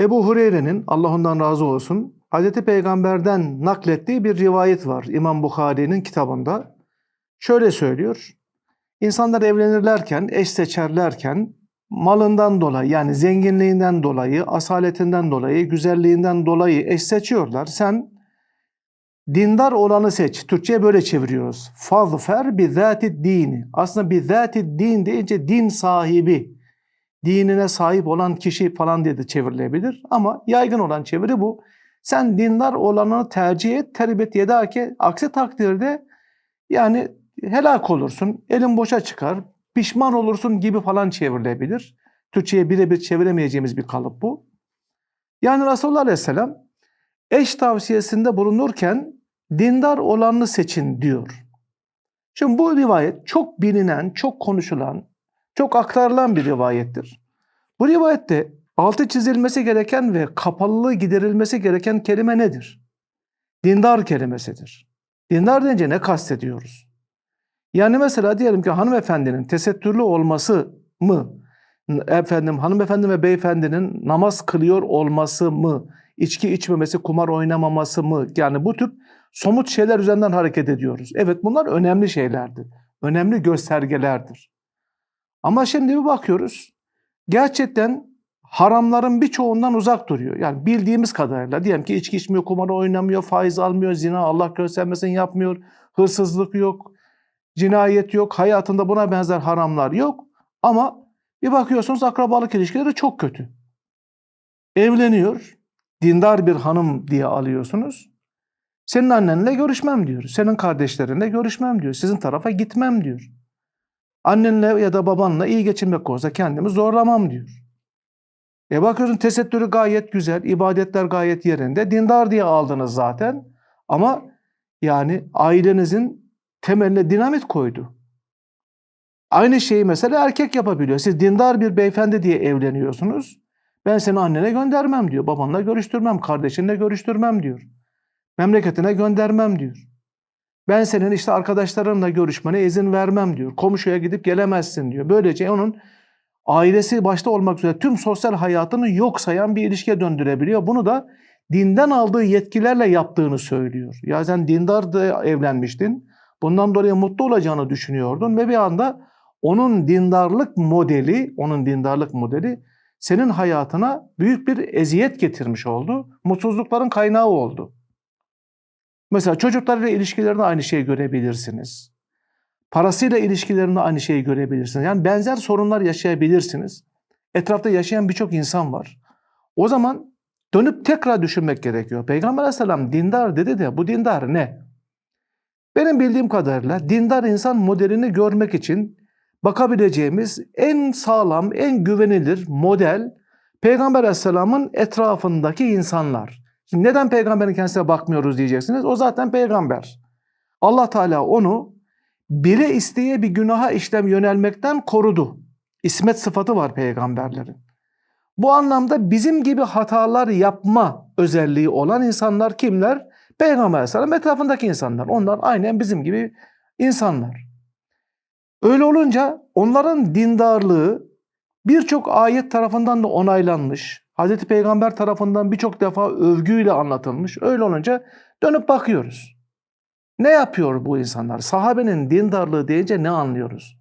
Ebu Hureyre'nin Allah ondan razı olsun Hazreti Peygamber'den naklettiği bir rivayet var İmam Bukhari'nin kitabında. Şöyle söylüyor. İnsanlar evlenirlerken, eş seçerlerken malından dolayı yani zenginliğinden dolayı, asaletinden dolayı, güzelliğinden dolayı eş seçiyorlar. Sen dindar olanı seç. Türkçe'ye böyle çeviriyoruz. Fazfer bi zati dini. Aslında bi zati din deyince din sahibi, dinine sahip olan kişi falan diye de çevrilebilir. Ama yaygın olan çeviri bu. Sen dindar olanı tercih et, terbiyet yedake. Aksi takdirde yani helak olursun, elin boşa çıkar, pişman olursun gibi falan çevrilebilir. Türkçe'ye birebir çeviremeyeceğimiz bir kalıp bu. Yani Resulullah Aleyhisselam eş tavsiyesinde bulunurken dindar olanını seçin diyor. Şimdi bu rivayet çok bilinen, çok konuşulan, çok aktarılan bir rivayettir. Bu rivayette altı çizilmesi gereken ve kapalılığı giderilmesi gereken kelime nedir? Dindar kelimesidir. Dindar deyince ne kastediyoruz? Yani mesela diyelim ki hanımefendinin tesettürlü olması mı? Efendim hanımefendi ve beyefendinin namaz kılıyor olması mı? İçki içmemesi, kumar oynamaması mı? Yani bu tür somut şeyler üzerinden hareket ediyoruz. Evet bunlar önemli şeylerdir. Önemli göstergelerdir. Ama şimdi bir bakıyoruz. Gerçekten haramların birçoğundan uzak duruyor. Yani bildiğimiz kadarıyla diyelim ki içki içmiyor, kumar oynamıyor, faiz almıyor, zina Allah göstermesin yapmıyor, hırsızlık yok, cinayet yok, hayatında buna benzer haramlar yok. Ama bir bakıyorsunuz akrabalık ilişkileri çok kötü. Evleniyor, dindar bir hanım diye alıyorsunuz. Senin annenle görüşmem diyor. Senin kardeşlerinle görüşmem diyor. Sizin tarafa gitmem diyor. Annenle ya da babanla iyi geçinmek konusunda kendimi zorlamam diyor. E bakıyorsun tesettürü gayet güzel, ibadetler gayet yerinde. Dindar diye aldınız zaten. Ama yani ailenizin temeline dinamit koydu. Aynı şeyi mesela erkek yapabiliyor. Siz dindar bir beyefendi diye evleniyorsunuz. Ben seni annene göndermem diyor. Babanla görüştürmem, kardeşinle görüştürmem diyor. Memleketine göndermem diyor. Ben senin işte arkadaşlarınla görüşmene izin vermem diyor. Komşuya gidip gelemezsin diyor. Böylece onun ailesi başta olmak üzere tüm sosyal hayatını yok sayan bir ilişkiye döndürebiliyor. Bunu da dinden aldığı yetkilerle yaptığını söylüyor. Ya sen dindar da evlenmiştin. Bundan dolayı mutlu olacağını düşünüyordun ve bir anda onun dindarlık modeli, onun dindarlık modeli senin hayatına büyük bir eziyet getirmiş oldu. Mutsuzlukların kaynağı oldu. Mesela çocuklarıyla ilişkilerinde aynı şeyi görebilirsiniz. Parasıyla ilişkilerinde aynı şeyi görebilirsiniz. Yani benzer sorunlar yaşayabilirsiniz. Etrafta yaşayan birçok insan var. O zaman dönüp tekrar düşünmek gerekiyor. Peygamber Aleyhisselam dindar dedi de bu dindar ne? Benim bildiğim kadarıyla dindar insan modelini görmek için bakabileceğimiz en sağlam, en güvenilir model Peygamber Aleyhisselam'ın etrafındaki insanlar. Şimdi neden peygamberin kendisine bakmıyoruz diyeceksiniz. O zaten peygamber. Allah Teala onu bile isteye bir günaha işlem yönelmekten korudu. İsmet sıfatı var peygamberlerin. Bu anlamda bizim gibi hatalar yapma özelliği olan insanlar kimler? Peygamber Aleyhisselam etrafındaki insanlar. Onlar aynen bizim gibi insanlar. Öyle olunca onların dindarlığı birçok ayet tarafından da onaylanmış. Hazreti Peygamber tarafından birçok defa övgüyle anlatılmış. Öyle olunca dönüp bakıyoruz. Ne yapıyor bu insanlar? Sahabenin dindarlığı deyince ne anlıyoruz?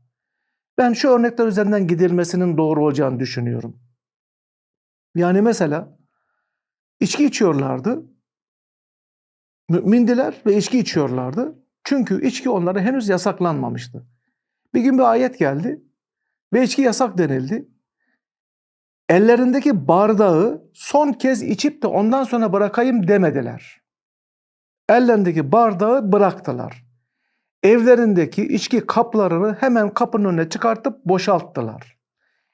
Ben şu örnekler üzerinden gidilmesinin doğru olacağını düşünüyorum. Yani mesela içki içiyorlardı. Mümindiler ve içki içiyorlardı. Çünkü içki onlara henüz yasaklanmamıştı. Bir gün bir ayet geldi ve içki yasak denildi. Ellerindeki bardağı son kez içip de ondan sonra bırakayım demediler. Ellerindeki bardağı bıraktılar. Evlerindeki içki kaplarını hemen kapının önüne çıkartıp boşalttılar.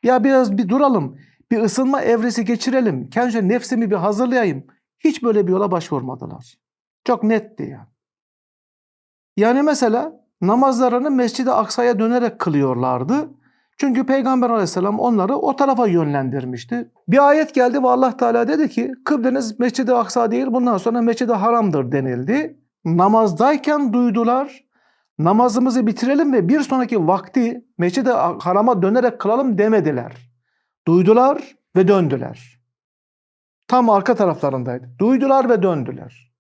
Ya biraz bir duralım, bir ısınma evresi geçirelim, kendi nefsimi bir hazırlayayım. Hiç böyle bir yola başvurmadılar. Çok netti yani. Yani mesela namazlarını Mescid-i Aksa'ya dönerek kılıyorlardı. Çünkü Peygamber aleyhisselam onları o tarafa yönlendirmişti. Bir ayet geldi ve Allah Teala dedi ki kıbleniz Mescid-i Aksa değil bundan sonra Mescid-i Haram'dır denildi. Namazdayken duydular. Namazımızı bitirelim ve bir sonraki vakti Mescid-i Haram'a dönerek kılalım demediler. Duydular ve döndüler. Tam arka taraflarındaydı. Duydular ve döndüler.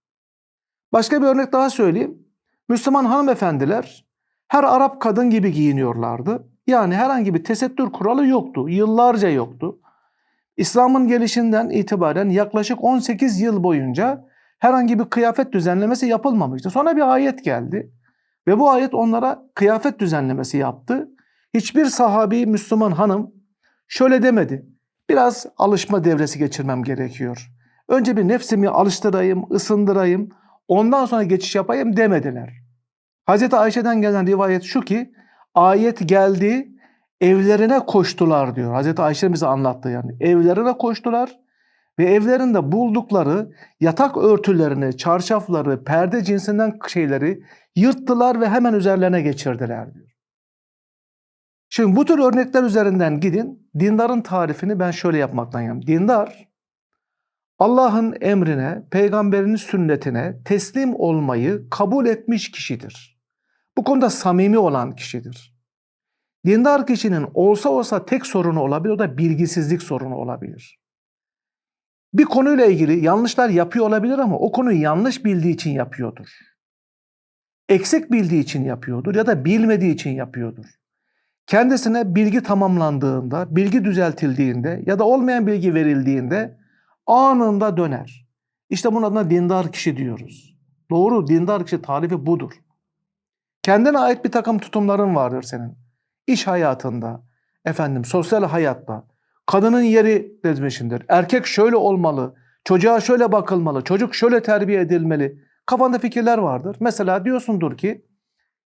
Başka bir örnek daha söyleyeyim. Müslüman hanımefendiler her Arap kadın gibi giyiniyorlardı. Yani herhangi bir tesettür kuralı yoktu. Yıllarca yoktu. İslam'ın gelişinden itibaren yaklaşık 18 yıl boyunca herhangi bir kıyafet düzenlemesi yapılmamıştı. Sonra bir ayet geldi ve bu ayet onlara kıyafet düzenlemesi yaptı. Hiçbir sahabi Müslüman hanım şöyle demedi. Biraz alışma devresi geçirmem gerekiyor. Önce bir nefsimi alıştırayım, ısındırayım, ondan sonra geçiş yapayım demediler. Hazreti Ayşe'den gelen rivayet şu ki ayet geldi evlerine koştular diyor. Hazreti Ayşe bize anlattı yani. Evlerine koştular ve evlerinde buldukları yatak örtülerini, çarşafları, perde cinsinden şeyleri yırttılar ve hemen üzerlerine geçirdiler diyor. Şimdi bu tür örnekler üzerinden gidin. Dindarın tarifini ben şöyle yapmaktan yanım. Dindar Allah'ın emrine, peygamberinin sünnetine teslim olmayı kabul etmiş kişidir. Bu konuda samimi olan kişidir. Dindar kişinin olsa olsa tek sorunu olabilir, o da bilgisizlik sorunu olabilir. Bir konuyla ilgili yanlışlar yapıyor olabilir ama o konuyu yanlış bildiği için yapıyordur. Eksik bildiği için yapıyordur ya da bilmediği için yapıyordur. Kendisine bilgi tamamlandığında, bilgi düzeltildiğinde ya da olmayan bilgi verildiğinde anında döner. İşte bunun adına dindar kişi diyoruz. Doğru, dindar kişi tarifi budur. Kendine ait bir takım tutumların vardır senin. İş hayatında, efendim sosyal hayatta, kadının yeri dizmişindir. Erkek şöyle olmalı, çocuğa şöyle bakılmalı, çocuk şöyle terbiye edilmeli. Kafanda fikirler vardır. Mesela diyorsundur ki,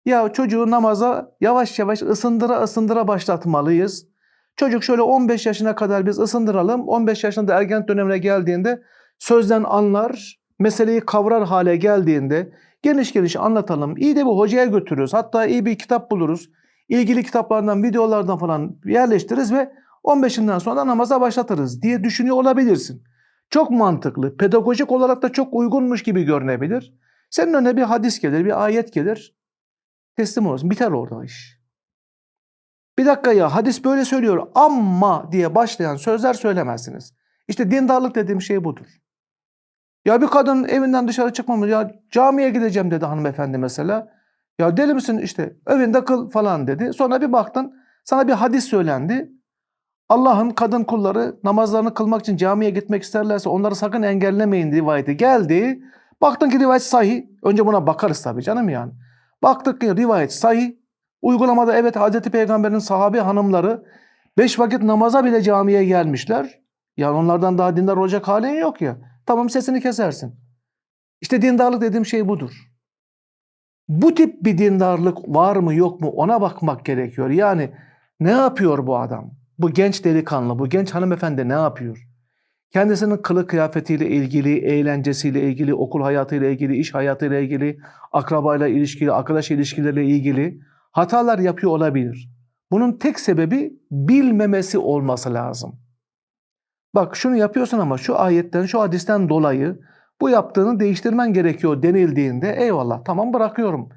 ya çocuğu namaza yavaş yavaş ısındıra ısındıra başlatmalıyız. Çocuk şöyle 15 yaşına kadar biz ısındıralım. 15 yaşında ergen dönemine geldiğinde sözden anlar, meseleyi kavrar hale geldiğinde geniş geniş anlatalım. İyi de bir hocaya götürürüz. Hatta iyi bir kitap buluruz. İlgili kitaplardan, videolardan falan yerleştiririz ve 15'inden sonra namaza başlatırız diye düşünüyor olabilirsin. Çok mantıklı, pedagojik olarak da çok uygunmuş gibi görünebilir. Senin önüne bir hadis gelir, bir ayet gelir. Teslim olursun. Biter orada iş. Bir dakika ya hadis böyle söylüyor ama diye başlayan sözler söylemezsiniz. İşte dindarlık dediğim şey budur. Ya bir kadın evinden dışarı çıkmamış. Ya camiye gideceğim dedi hanımefendi mesela. Ya deli misin işte evinde kıl falan dedi. Sonra bir baktın sana bir hadis söylendi. Allah'ın kadın kulları namazlarını kılmak için camiye gitmek isterlerse onları sakın engellemeyin rivayeti geldi. Baktın ki rivayet sahih. Önce buna bakarız tabii canım yani. Baktık ki rivayet sahih. Uygulamada evet Hazreti Peygamber'in sahabe hanımları beş vakit namaza bile camiye gelmişler. Yani onlardan daha dindar olacak halin yok ya. Tamam sesini kesersin. İşte dindarlık dediğim şey budur. Bu tip bir dindarlık var mı yok mu ona bakmak gerekiyor. Yani ne yapıyor bu adam? Bu genç delikanlı, bu genç hanımefendi ne yapıyor? Kendisinin kılık kıyafetiyle ilgili, eğlencesiyle ilgili, okul hayatıyla ilgili, iş hayatıyla ilgili, akrabayla ilişkili, arkadaş ilişkileriyle ilgili hatalar yapıyor olabilir. Bunun tek sebebi bilmemesi olması lazım. Bak şunu yapıyorsun ama şu ayetten, şu hadisten dolayı bu yaptığını değiştirmen gerekiyor denildiğinde eyvallah tamam bırakıyorum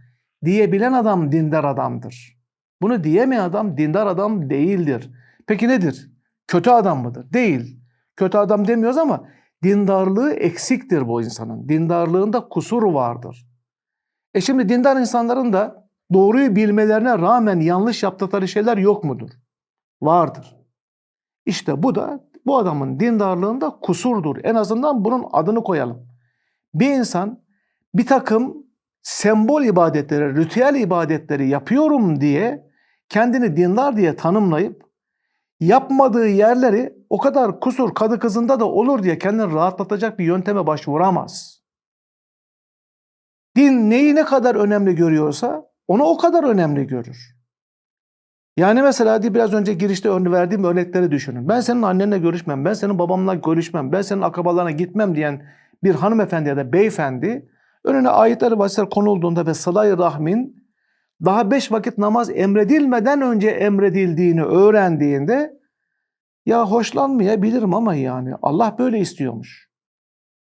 diyebilen adam dindar adamdır. Bunu diyemeyen adam dindar adam değildir. Peki nedir? Kötü adam mıdır? Değil. Kötü adam demiyoruz ama dindarlığı eksiktir bu insanın. Dindarlığında kusur vardır. E şimdi dindar insanların da doğruyu bilmelerine rağmen yanlış yaptıkları şeyler yok mudur? Vardır. İşte bu da bu adamın dindarlığında kusurdur. En azından bunun adını koyalım. Bir insan bir takım sembol ibadetleri, ritüel ibadetleri yapıyorum diye kendini dindar diye tanımlayıp yapmadığı yerleri o kadar kusur kadı kızında da olur diye kendini rahatlatacak bir yönteme başvuramaz. Din neyi ne kadar önemli görüyorsa onu o kadar önemli görür. Yani mesela hadi biraz önce girişte örneği verdiğim örnekleri düşünün. Ben senin annenle görüşmem, ben senin babamla görüşmem, ben senin akrabalarına gitmem diyen bir hanımefendi ya da beyefendi önüne ayetler vasıflar konulduğunda ve salay rahmin daha beş vakit namaz emredilmeden önce emredildiğini öğrendiğinde ya hoşlanmayabilirim ama yani Allah böyle istiyormuş.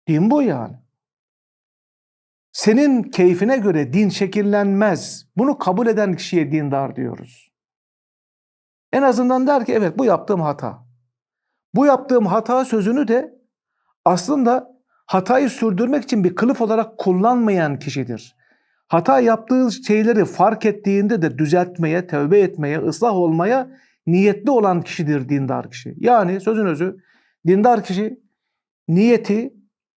Din bu yani. Senin keyfine göre din şekillenmez. Bunu kabul eden kişiye dindar diyoruz. En azından der ki evet bu yaptığım hata. Bu yaptığım hata sözünü de aslında hatayı sürdürmek için bir kılıf olarak kullanmayan kişidir. Hata yaptığı şeyleri fark ettiğinde de düzeltmeye, tövbe etmeye, ıslah olmaya niyetli olan kişidir dindar kişi. Yani sözün özü dindar kişi niyeti,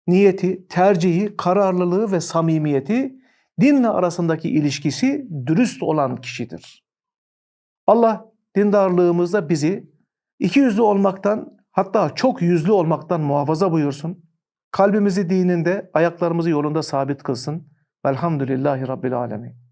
niyeti, tercihi, kararlılığı ve samimiyeti dinle arasındaki ilişkisi dürüst olan kişidir. Allah dindarlığımızda bizi iki yüzlü olmaktan hatta çok yüzlü olmaktan muhafaza buyursun. Kalbimizi dininde, ayaklarımızı yolunda sabit kılsın. Velhamdülillahi Rabbil Alemin.